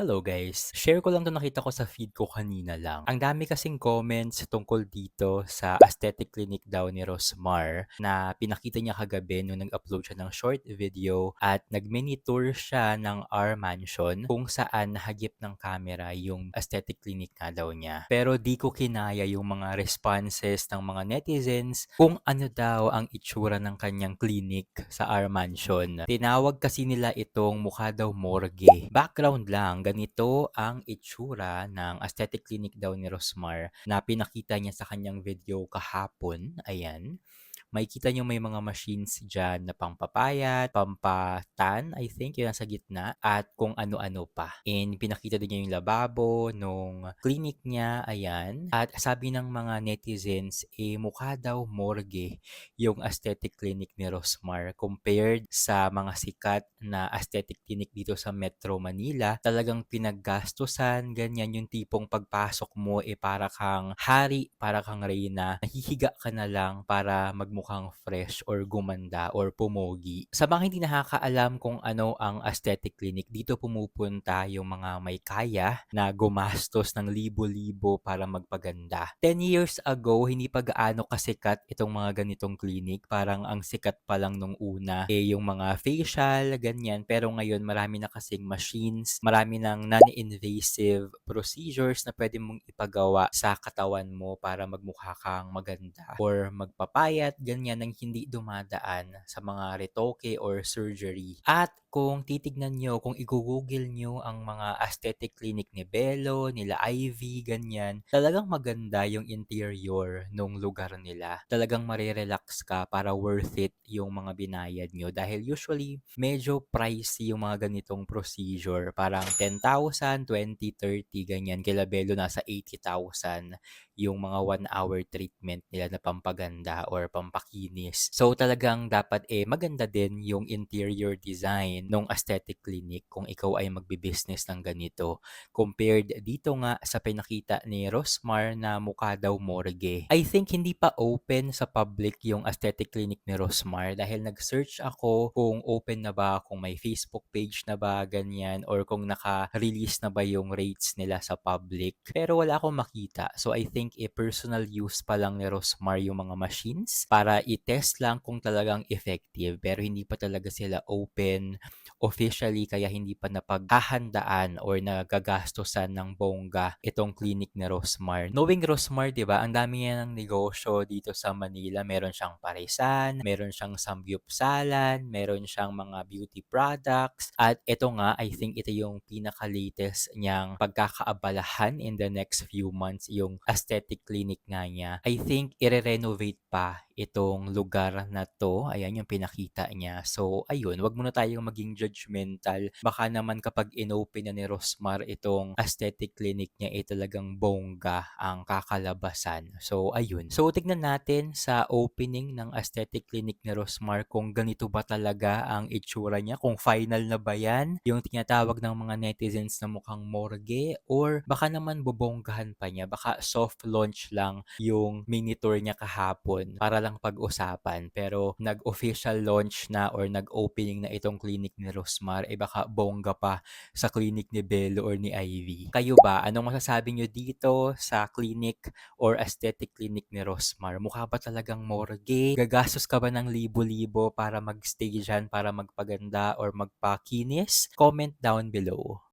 Hello guys, share ko lang 'tong nakita ko sa feed ko kanina lang. Ang dami kasing comments tungkol dito sa aesthetic clinic daw ni Rosmar na pinakita niya kagabi nung nag-upload siya ng short video at nag-mini tour siya ng R Mansion kung saan nahagip ng camera yung aesthetic clinic nga daw niya. Pero di ko kinaya yung mga responses ng mga netizens kung ano daw ang itsura ng kanyang clinic sa R Mansion. Tinawag kasi nila itong mukha daw morgue. Background lang, ganito ang itsura ng aesthetic clinic daw ni Rosmar na pinakita niya sa kanyang video kahapon. Ayan. Makikita niyo may mga machines diyan na pampapayat, pampatan, I think yun nasa gitna, at kung ano-ano pa. And pinakita din niya yung lababo nung clinic niya, ayan. At sabi ng mga netizens, eh mukha daw morgue yung aesthetic clinic ni Rosmar compared sa mga sikat na aesthetic clinic dito sa Metro Manila. Talagang pinaggastusan, ganyan yung tipong pagpasok mo eh para kang hari, para kang reyna. Nahihiga ka na lang para magmukhang fresh or gumanda or pumogi. Sa mga hindi nakakaalam kung ano ang aesthetic clinic, dito pumupunta yung mga may kaya na gumastos ng libo-libo para magpaganda. 10 years ago, hindi pa gaano kasikat itong mga ganitong clinic. Parang ang sikat pa lang nung una eh yung mga facial, ganyan. Pero ngayon marami na kasing machines, marami ng non-invasive procedures na pwede mong ipagawa sa katawan mo para magmukha kang maganda or magpapayat, ganyan, nang hindi dumadaan sa mga retoke or surgery. At kung titignan nyo, kung i-google nyo ang mga aesthetic clinic ni Bello, nila Ivy, ganyan, talagang maganda yung interior nung lugar nila. Talagang marirelax ka para worth it yung mga binayad nyo. Dahil usually, medyo pricey yung mga ganitong procedure. Parang 10,000, 20, 30, ganyan. Kila Bello nasa 80,000 yung mga one hour treatment nila na pampaganda or pampakinis. So talagang dapat eh maganda din yung interior design ng aesthetic clinic kung ikaw ay magbi-business ng ganito compared dito nga sa pinakita ni Rosmar na mukha daw morgue. I think hindi pa open sa public yung aesthetic clinic ni Rosmar dahil nag-search ako kung open na ba, kung may Facebook page na ba, ganyan, or kung naka-release na ba yung rates nila sa public. Pero wala akong makita. So I think e personal use pa lang ni Rosmar yung mga machines para i-test lang kung talagang effective. Pero hindi pa talaga sila open officially kaya hindi pa napaghahandaan or nagagastusan ng bongga itong clinic ni Rosmar. Knowing Rosmar, 'di ba? Ang dami niya ng negosyo dito sa Manila. Meron siyang parisan, meron siyang samgyupsalan, meron siyang mga beauty products at ito nga I think ito yung pinaka-latest niyang pagkakaabalahan in the next few months yung aesthetic clinic nga niya. I think i-renovate pa itong lugar na to. Ayan yung pinakita niya. So, ayun, wag muna tayong maging judgmental. Baka naman kapag inopen na ni Rosmar itong aesthetic clinic niya, eh talagang bongga ang kakalabasan. So, ayun. So, tignan natin sa opening ng aesthetic clinic ni Rosmar kung ganito ba talaga ang itsura niya, kung final na ba yan, yung tinatawag ng mga netizens na mukhang morgue, or baka naman bubonggahan pa niya, baka soft launch lang yung mini tour niya kahapon para lang pag-usapan. Pero nag-official launch na or nag-opening na itong clinic ni Rosmar, eh baka bongga pa sa clinic ni Bello or ni Ivy. Kayo ba, anong masasabi nyo dito sa clinic or aesthetic clinic ni Rosmar? Mukha ba talagang morgue? Gagastos ka ba ng libo-libo para mag-stay dyan, para magpaganda or magpakinis? Comment down below.